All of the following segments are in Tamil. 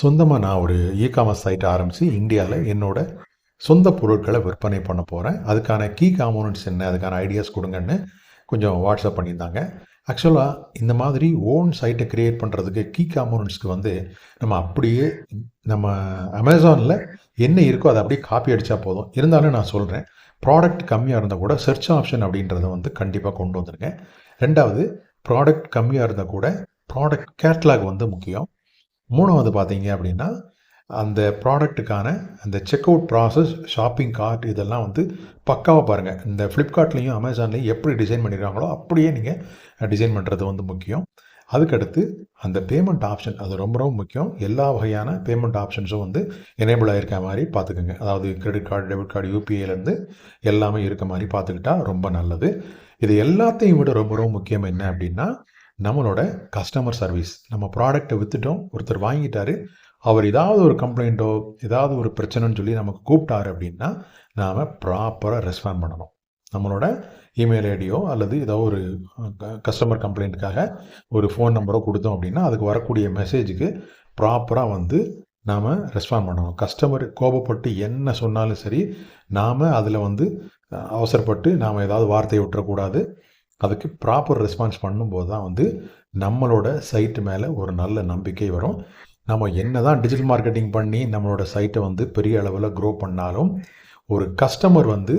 சொந்தமாக நான் ஒரு இ காமர்ஸ் சைட் ஆரம்பித்து இந்தியாவில் என்னோட சொந்த பொருட்களை விற்பனை பண்ண போகிறேன் அதுக்கான கீ காம்போனன்ட்ஸ் என்ன அதுக்கான ஐடியாஸ் கொடுங்கன்னு கொஞ்சம் வாட்ஸ்அப் பண்ணியிருந்தாங்க. ஆக்சுவலாக இந்த மாதிரி ஓன் சைட்டை க்ரியேட் பண்ணுறதுக்கு கீ காம்போனன்ட்ஸ்க்கு வந்து நம்ம அப்படியே நம்ம அமேசானில் என்ன இருக்கோ அதை அப்படியே காப்பி அடித்தா போதும். இருந்தாலும் நான் சொல்கிறேன் ப்ராடக்ட் கம்மியாக இருந்தால் கூட சர்ச் ஆப்ஷன் அப்படின்றத வந்து கண்டிப்பாக கொண்டு வந்துருங்க. ரெண்டாவது ப்ராடக்ட் கம்மியாக இருந்தால் கூட ப்ராடக்ட் கேட்லாக் வந்து முக்கியம். மூணாவது பார்த்தீங்க அப்படின்னா அந்த ப்ராடக்ட்டுக்கான அந்த check out process shopping cart இதெல்லாம் வந்து பக்காவாக பாருங்கள் இந்த ஃப்ளிப்கார்ட்லேயும் அமேசான்லேயும் எப்படி டிசைன் பண்ணிடுறாங்களோ அப்படியே நீங்கள் டிசைன் பண்ணுறது வந்து முக்கியம். அதுக்கடுத்து அந்த பேமெண்ட் ஆப்ஷன் அது ரொம்ப ரொம்ப முக்கியம். எல்லா வகையான பேமெண்ட் ஆப்ஷன்ஸும் வந்து எனேபிள் ஆகிருக்க மாதிரி பார்த்துக்குங்க. அதாவது கிரெடிட் கார்டு டெபிட் கார்டு யூபிஐலேருந்து எல்லாமே இருக்க மாதிரி பார்த்துக்கிட்டா ரொம்ப நல்லது. இது எல்லாத்தையும் விட ரொம்ப ரொம்ப முக்கியம் என்ன அப்படின்னா நம்மளோட கஸ்டமர் சர்வீஸ் நம்ம ப்ராடக்ட்டை விற்றுட்டோம் ஒருத்தர் வாங்கிட்டாரு அவர் ஏதாவது ஒரு கம்ப்ளைண்ட்டோ ஏதாவது ஒரு பிரச்சனைன்னு சொல்லி நமக்கு கூப்பிட்டாரு அப்படின்னா நாம் ப்ராப்பராக ரெஸ்பாண்ட் பண்ணணும். நம்மளோட இமெயில் ஐடியோ அல்லது ஏதோ ஒரு கஸ்டமர் கம்ப்ளைண்ட்டுக்காக ஒரு ஃபோன் நம்பரோ கொடுத்தோம் அப்படின்னா அதுக்கு வரக்கூடிய மெசேஜுக்கு ப்ராப்பராக வந்து நாம் ரெஸ்பாண்ட் பண்ணணும். கஸ்டமர் கோபப்பட்டு என்ன சொன்னாலும் சரி நாம் அதில் வந்து அவசரப்பட்டு நாம் ஏதாவது வார்த்தையை விட்டுறக்கூடாது. அதுக்கு ப்ராப்பர் ரெஸ்பான்ஸ் பண்ணும்போது தான் வந்து நம்மளோட சைட்டு மேலே ஒரு நல்ல நம்பிக்கை வரும். நம்ம என்ன தான் டிஜிட்டல் மார்க்கெட்டிங் பண்ணி நம்மளோட சைட்டை வந்து பெரிய அளவில் க்ரோ பண்ணாலும் ஒரு கஸ்டமர் வந்து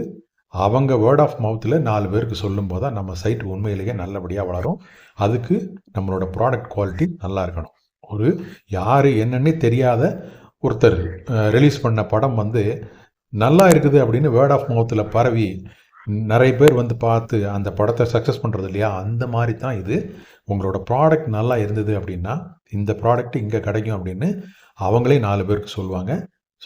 அவங்க வேர்ட் ஆஃப் மவுத்தில் நாலு பேருக்கு சொல்லும்போது தான் நம்ம சைட் உண்மையிலேயே நல்லபடியாக வளரும். அதுக்கு நம்மளோட ப்ராடக்ட் குவாலிட்டி நல்லா இருக்கணும். ஒரு யார் என்னன்னே தெரியாத ஒருத்தர் ரிலீஸ் பண்ண படம் வந்து நல்லா இருக்குது அப்படின்னு வேர்ட் ஆஃப் மவுத்தில் பரவி நிறைய பேர் வந்து பார்த்து அந்த படத்தை சக்ஸஸ் பண்ணுறது இல்லையா? அந்த மாதிரி தான் இது. உங்களோட ப்ராடக்ட் நல்லா இருந்தது அப்படின்னா இந்த ப்ராடக்ட் இங்கே கிடைக்கும் அப்படின்னு அவங்களே நாலு பேருக்கு சொல்லுவாங்க.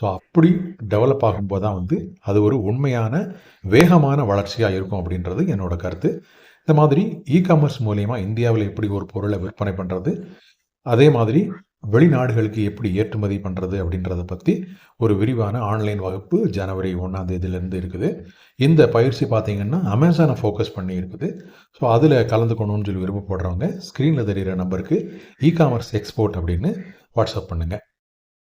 ஸோ அப்படி டெவலப் ஆகும்போது தான் வந்து அது ஒரு உண்மையான வேகமான வளர்ச்சியாக இருக்கும் அப்படின்றது என்னோட கருத்து. இந்த மாதிரி இ காமர்ஸ் மூலயமா இந்தியாவில் எப்படி ஒரு பொருளை விற்பனை பண்ணுறது அதே மாதிரி வெளிநாடுகளுக்கு எப்படி ஏற்றுமதி பண்ணுறது அப்படின்றத பற்றி ஒரு விரிவான ஆன்லைன் வகுப்பு ஜனவரி ஒன்றாம் தேதியிலேருந்து இருக்குது. இந்த பயிற்சி பார்த்தீங்கன்னா அமேசானை ஃபோக்கஸ் பண்ணி இருக்குது. ஸோ அதில் கலந்துக்கணும்னு சொல்லி விருப்பப்படுறவங்க ஸ்க்ரீனில் தெரிகிற நம்பருக்கு இ காமர்ஸ் எக்ஸ்போர்ட் அப்படின்னு வாட்ஸ்அப் பண்ணுங்கள்